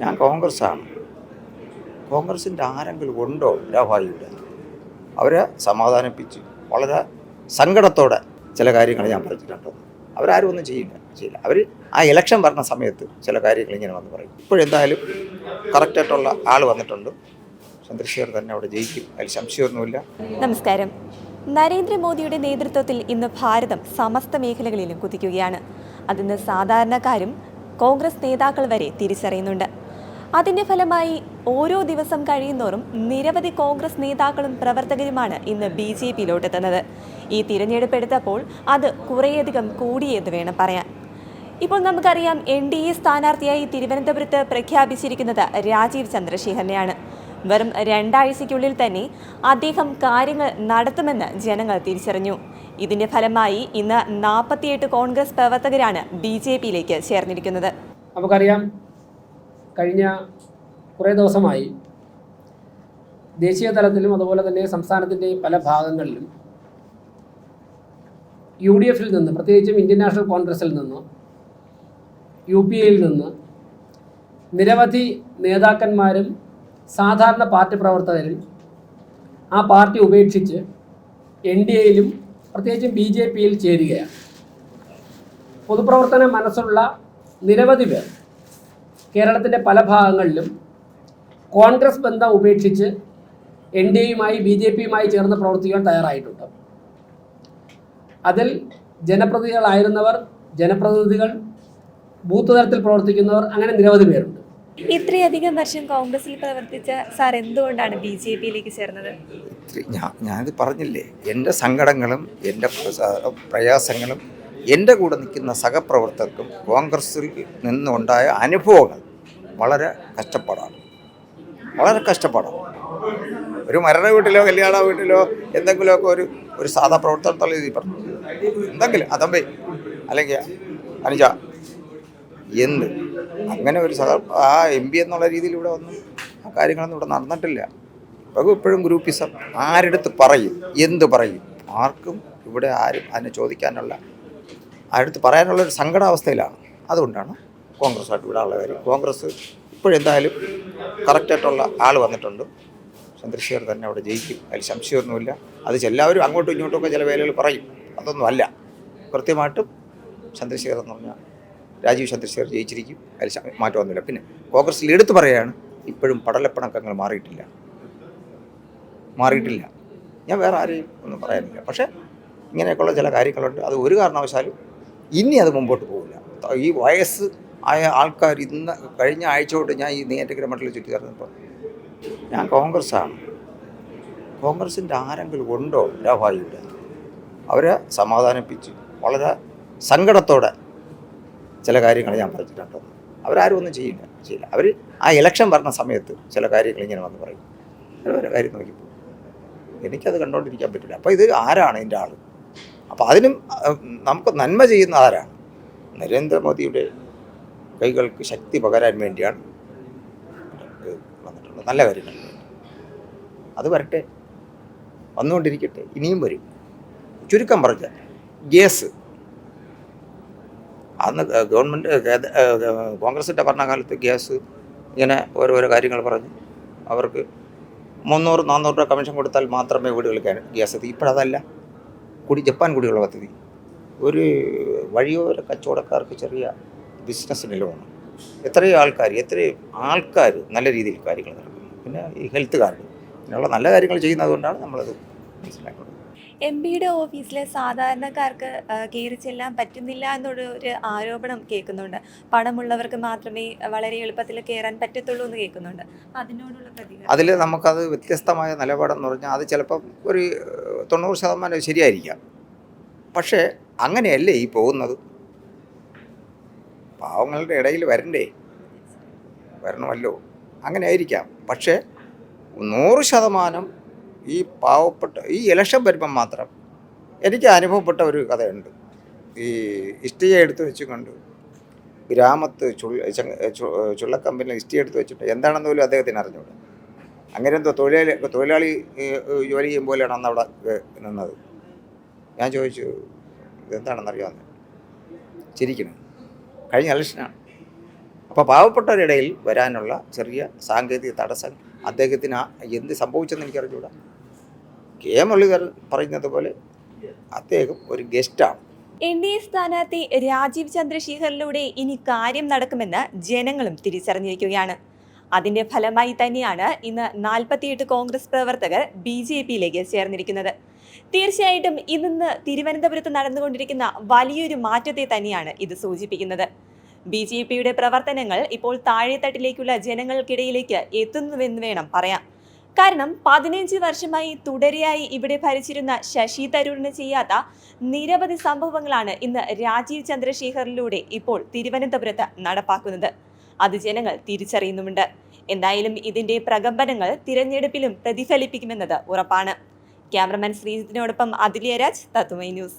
ഞാൻ കോൺഗ്രസ്സാണ്. കോൺഗ്രസിന്റെ ആരെങ്കിലും ഉണ്ടോ രാഭായിയുടെ അവരെ സമാധാനിപ്പിച്ച് വളരെ സങ്കടത്തോടെ ചില കാര്യങ്ങൾ ഞാൻ പറഞ്ഞിട്ടുണ്ട്. അവരാരും ഒന്നും ചെയ്യില്ല ചെയ്യില്ല. അവർ ആ ഇലക്ഷൻ വരുന്ന സമയത്ത് ചില കാര്യങ്ങൾ ഇങ്ങനെ വന്ന് പറയും. ഇപ്പോഴെന്തായാലും കറക്റ്റായിട്ടുള്ള ആൾ വന്നിട്ടുണ്ട്. ചന്ദ്രശേഖർ തന്നെ അവിടെ ജയിക്കും അതിൽ സംശയമൊന്നുമില്ല. നമസ്കാരം. നരേന്ദ്രമോദിയുടെ നേതൃത്വത്തിൽ ഇന്ന് ഭാരതം സമസ്ത മേഖലകളിലും കുതിക്കുകയാണ്. അതിന് സാധാരണക്കാരും കോൺഗ്രസ് നേതാക്കൾ വരെ തിരിച്ചറിയുന്നുണ്ട്. അതിന്റെ ഫലമായി ഓരോ ദിവസം കഴിയുന്നോറും നിരവധി കോൺഗ്രസ് നേതാക്കളും പ്രവർത്തകരുമാണ് ഇന്ന് ബി ജെ പിയിലോട്ടെത്തുന്നത്. ഈ തിരഞ്ഞെടുപ്പ് എടുത്തപ്പോൾ അത് കുറേയധികം കൂടിയെന്ന് വേണം പറയാൻ. ഇപ്പോൾ നമുക്കറിയാം എൻ ഡി എ സ്ഥാനാർത്ഥിയായി തിരുവനന്തപുരത്ത് പ്രഖ്യാപിച്ചിരിക്കുന്നത് രാജീവ് ചന്ദ്രശേഖരനെയാണ്. വെറും രണ്ടാഴ്ചയ്ക്കുള്ളിൽ തന്നെ അദ്ദേഹം കാര്യങ്ങൾ നടത്തുമെന്ന് ജനങ്ങൾ തിരിച്ചറിഞ്ഞു. ഇതിന്റെ ഫലമായി ഇന്ന് നാൽപ്പത്തിയെട്ട് കോൺഗ്രസ് പ്രവർത്തകരാണ് ബി ജെ പിയിലേക്ക് ചേർന്നിരിക്കുന്നത്. നമുക്കറിയാം കഴിഞ്ഞ കുറേ ദിവസമായി ദേശീയ തലത്തിലും അതുപോലെ തന്നെ സംസ്ഥാനത്തിന്റെ പല ഭാഗങ്ങളിലും യു ഡി എഫിൽ നിന്ന് പ്രത്യേകിച്ചും ഇന്ത്യൻ നാഷണൽ കോൺഗ്രസിൽ നിന്ന് യു പി എയിൽ നിന്ന് നിരവധി നേതാക്കന്മാരും സാധാരണ പാർട്ടി പ്രവർത്തകരും ആ പാർട്ടി ഉപേക്ഷിച്ച് എൻ ഡി എയിലും പ്രത്യേകിച്ചും ബി ജെ പിയിൽ ചേരുകയാണ്. പൊതുപ്രവർത്തന മനസ്സുള്ള നിരവധി പേർ കേരളത്തിന്റെ പല ഭാഗങ്ങളിലും കോൺഗ്രസ് ബന്ധം ഉപേക്ഷിച്ച് എൻ ഡി എയുമായി ബി ജെ പിയുമായി ചേർന്ന് പ്രവർത്തിക്കാൻ തയ്യാറായിട്ടുണ്ട്. അതിൽ ജനപ്രതിനിധികളായിരുന്നവർ ജനപ്രതിനിധികൾ ബൂത്ത് തലത്തിൽ പ്രവർത്തിക്കുന്നവർ അങ്ങനെ നിരവധി പേരുണ്ട്. ഇത്രയധികം വർഷം കോൺഗ്രസിൽ പ്രവർത്തിച്ച സാർ എന്തുകൊണ്ടാണ് ബി ജെ പിയിലേക്ക് ചേർന്നത്? ഇത്തിരി ഞാൻ ഞാനിത് പറഞ്ഞില്ലേ? എന്റെ സങ്കടങ്ങളും എന്റെ പ്രയാസങ്ങളും എന്റെ കൂടെ നിൽക്കുന്ന സഹപ്രവർത്തകർക്കും കോൺഗ്രസ്സിൽ നിന്നുണ്ടായ അനുഭവങ്ങൾ വളരെ കഷ്ടപ്പാടാണ്. വളരെ കഷ്ടപ്പാടാണ്. ഒരു മരണ വീട്ടിലോ കല്യാണ വീട്ടിലോ എന്തെങ്കിലുമൊക്കെ ഒരു ഒരു സാധാ പ്രവർത്തനത്തോളം ഇത് പറഞ്ഞു. എന്തെങ്കിലും അതമ്പേ അല്ലെങ്കിൽ അനുജ എന്ത്? അങ്ങനെ ഒരു സഹ ആ എം പി എന്നുള്ള രീതിയിൽ ഇവിടെ ഒന്നും ആ കാര്യങ്ങളൊന്നും ഇവിടെ നടന്നിട്ടില്ല. ഇപ്പം ഇപ്പോഴും ഗ്രൂപ്പിസം ആരെടുത്ത് പറയും? എന്ത് പറയും? ആർക്കും ഇവിടെ ആരും അതിനെ ചോദിക്കാനുള്ള ആരെടുത്ത് പറയാനുള്ള ഒരു സങ്കടാവസ്ഥയിലാണ്. അതുകൊണ്ടാണ് കോൺഗ്രസ്സായിട്ട് വിടാനുള്ള കാര്യം. കോൺഗ്രസ് ഇപ്പോഴെന്തായാലും കറക്റ്റായിട്ടുള്ള ആൾ വന്നിട്ടുണ്ട്. ചന്ദ്രശേഖർ തന്നെ അവിടെ ജയിക്കും. അതിൽ സംശയമൊന്നുമില്ല. അത് എല്ലാവരും അങ്ങോട്ടും ഇങ്ങോട്ടും ഒക്കെ ചില വേലകൾ പറയും. അതൊന്നുമല്ല. കൃത്യമായിട്ടും ചന്ദ്രശേഖർ എന്ന് പറഞ്ഞാൽ രാജീവ് ചന്ദ്രശേഖർ ജയിച്ചിരിക്കും. അതിൽ മാറ്റമൊന്നുമില്ല. പിന്നെ കോൺഗ്രസ്സിൽ എടുത്തു പറയുകയാണ് ഇപ്പോഴും പടലപ്പണക്കങ്ങൾ മാറിയിട്ടില്ല. മാറിയിട്ടില്ല. ഞാൻ വേറെ ആരെയും ഒന്നും പറയാനില്ല. പക്ഷേ ഇങ്ങനെയൊക്കെയുള്ള ചില കാര്യങ്ങളുണ്ട്. അത് ഒരു കാരണവശാലും ഇനി അത് മുമ്പോട്ട് പോകില്ല ഈ വയസ്സ് ആയ ആൾക്കാർ ഇന്ന് കഴിഞ്ഞ ആഴ്ച കൊണ്ട് ഞാൻ ഈ നേറ്റഗ്ര മണ്ഡലം ചുറ്റി കയറുന്നപ്പോൾ ഞാൻ കോൺഗ്രസ്സാണ്. കോൺഗ്രസിന്റെ ആരെങ്കിലും ഉണ്ടോ രാഭായിയുടെ അവരെ സമാധാനിപ്പിച്ച് വളരെ സങ്കടത്തോടെ ചില കാര്യങ്ങൾ ഞാൻ പറഞ്ഞിട്ടുണ്ട്. അവരാരും ഒന്നും ചെയ്യില്ല. ചെയ്യില്ല. അവർ ആ ഇലക്ഷൻ വരുന്ന സമയത്ത് ചില കാര്യങ്ങൾ ഇങ്ങനെ വന്ന് പറയും. ഓരോ കാര്യം നോക്കിപ്പോ എനിക്കത് കണ്ടുകൊണ്ടിരിക്കാൻ പറ്റില്ല അപ്പോൾ ഇത് ആരാണ് എന്റെ ആൾ അപ്പോൾ അതിനും നമുക്ക് നന്മ ചെയ്യുന്ന ആരാണ്? നരേന്ദ്രമോദിയുടെ കൈകൾക്ക് ശക്തി പകരാൻ വേണ്ടിയാണ് വന്നിട്ടുള്ളത്. നല്ല കാര്യങ്ങൾ. അത് വരട്ടെ. വന്നുകൊണ്ടിരിക്കട്ടെ. ഇനിയും വരും. ചുരുക്കം പറഞ്ഞ ഗ്യാസ് അന്ന് ഗവൺമെന്റ് കോൺഗ്രസിന്റെ ഭരണകാലത്ത് ഗ്യാസ് ഇങ്ങനെ ഓരോരോ കാര്യങ്ങൾ പറഞ്ഞ് അവർക്ക് മുന്നൂറ് നാനൂറ് രൂപ കമ്മീഷൻ കൊടുത്താൽ മാത്രമേ വീടുകൾക്ക് ഗ്യാസ് എത്തി. ഇപ്പോഴതല്ല. കുടി ജപ്പാൻ കുടിവെള്ള പദ്ധതി. ഒരു വഴിയോര കച്ചവടക്കാർക്ക് ചെറിയ ബിസിനസ് ലോണ് എത്രയോ ആൾക്കാർ എത്രയും ആൾക്കാർ നല്ല രീതിയിൽ കാര്യങ്ങൾ നടക്കുന്നു. പിന്നെ ഈ ഹെൽത്ത് കാർഡ് ഇങ്ങനെയുള്ള നല്ല കാര്യങ്ങൾ ചെയ്യുന്നതുകൊണ്ടാണ് നമ്മളത് മനസ്സിലാക്കുന്നത്. എം പിയുടെ ഓഫീസിലെ സാധാരണക്കാർക്ക് കയറി ചെല്ലാൻ പറ്റുന്നില്ല എന്നൊരു ഒരു ആരോപണം കേൾക്കുന്നുണ്ട്. പണമുള്ളവർക്ക് മാത്രമേ വളരെ എളുപ്പത്തിൽ കയറാൻ പറ്റത്തുള്ളൂ എന്ന് കേൾക്കുന്നുണ്ട്. അതിനോടുള്ള പ്രതികരണം? അതിൽ നമുക്കത് വ്യത്യസ്തമായ നിലപാടെന്ന് പറഞ്ഞാൽ അത് ചിലപ്പം ഒരു തൊണ്ണൂറ് ശതമാനം ശരിയായിരിക്കാം. പക്ഷേ അങ്ങനെയല്ലേ ഈ പോകുന്നത്? പാവങ്ങളുടെ ഇടയിൽ വരണ്ടേ? വരണമല്ലോ. അങ്ങനെ ആയിരിക്കാം പക്ഷേ നൂറ് ശതമാനം ഈ പാവപ്പെട്ട ഈ ഇലക്ഷൻ വരുമ്പം മാത്രം എനിക്ക് അനുഭവപ്പെട്ട ഒരു കഥയുണ്ട്. ഈ ഇഷ്ടിക എടുത്തു വെച്ചുകൊണ്ട് ഗ്രാമത്ത് ചുള്ള ചുള്ളക്കമ്പനിയിൽ ഇഷ്ടിക എടുത്ത് വെച്ചിട്ട് എന്താണെന്ന് പോലും അദ്ദേഹത്തിന് അറിഞ്ഞൂടെ? അങ്ങനെ എന്തോ തൊഴിലാളി തൊഴിലാളി ജോലി ചെയ്യും പോലെയാണ് അന്ന് അവിടെ നിന്നത്. ഞാൻ ചോദിച്ചു ഇതെന്താണെന്ന് അറിയാമെന്ന് ചിരിക്കണം കഴിഞ്ഞ ഇലക്ഷനാണ്. അപ്പോൾ പാവപ്പെട്ടവരുടെ ഇടയിൽ വരാനുള്ള ചെറിയ സാങ്കേതിക തടസ്സം അദ്ദേഹത്തിന് എന്ത് സംഭവിച്ചെന്ന് എനിക്കറിഞ്ഞൂടാ. കെ മുരളീധരൻ പറയുന്നത് പോലെ അദ്ദേഹം ഒരു ഗസ്റ്റാണ് എൻ ഡി എ സ്ഥാനാർത്ഥി രാജീവ് ചന്ദ്രശേഖറിലൂടെ ഇനി കാര്യം നടക്കുമെന്ന് ജനങ്ങളും തിരിച്ചറിഞ്ഞിരിക്കുകയാണ്. അതിന്റെ ഫലമായി തന്നെയാണ് ഇന്ന് നാൽപ്പത്തിയെട്ട് കോൺഗ്രസ് പ്രവർത്തകർ ബി ജെ പിയിലേക്ക് ചേർന്നിരിക്കുന്നത്. തീർച്ചയായിട്ടും ഇന്ന് തിരുവനന്തപുരത്ത് നടന്നുകൊണ്ടിരിക്കുന്ന വലിയൊരു മാറ്റത്തെ തന്നെയാണ് ഇത് സൂചിപ്പിക്കുന്നത്. ബി ജെ പിയുടെ പ്രവർത്തനങ്ങൾ ഇപ്പോൾ താഴെത്തട്ടിലേക്കുള്ള ജനങ്ങൾക്കിടയിലേക്ക് എത്തുന്നുവെന്ന് വേണം പറയാം കാരണം പതിനഞ്ച് വർഷമായി തുടരെയായി ഇവിടെ ഭരിച്ചിരുന്ന ശശി തരൂരിന് ചെയ്യാത്ത നിരവധി സംഭവങ്ങളാണ് ഇന്ന് രാജീവ് ചന്ദ്രശേഖറിലൂടെ ഇപ്പോൾ തിരുവനന്തപുരത്ത് നടപ്പാക്കുന്നത്. അത് ജനങ്ങൾ തിരിച്ചറിയുന്നുമുണ്ട്. എന്തായാലും ഇതിന്റെ പ്രകമ്പനങ്ങൾ തിരഞ്ഞെടുപ്പിലും പ്രതിഫലിപ്പിക്കുമെന്നത് ഉറപ്പാണ്. ക്യാമറമാൻ ശ്രീജിത്തിനോടൊപ്പം അതിലിയ തത്വമൈ ന്യൂസ്.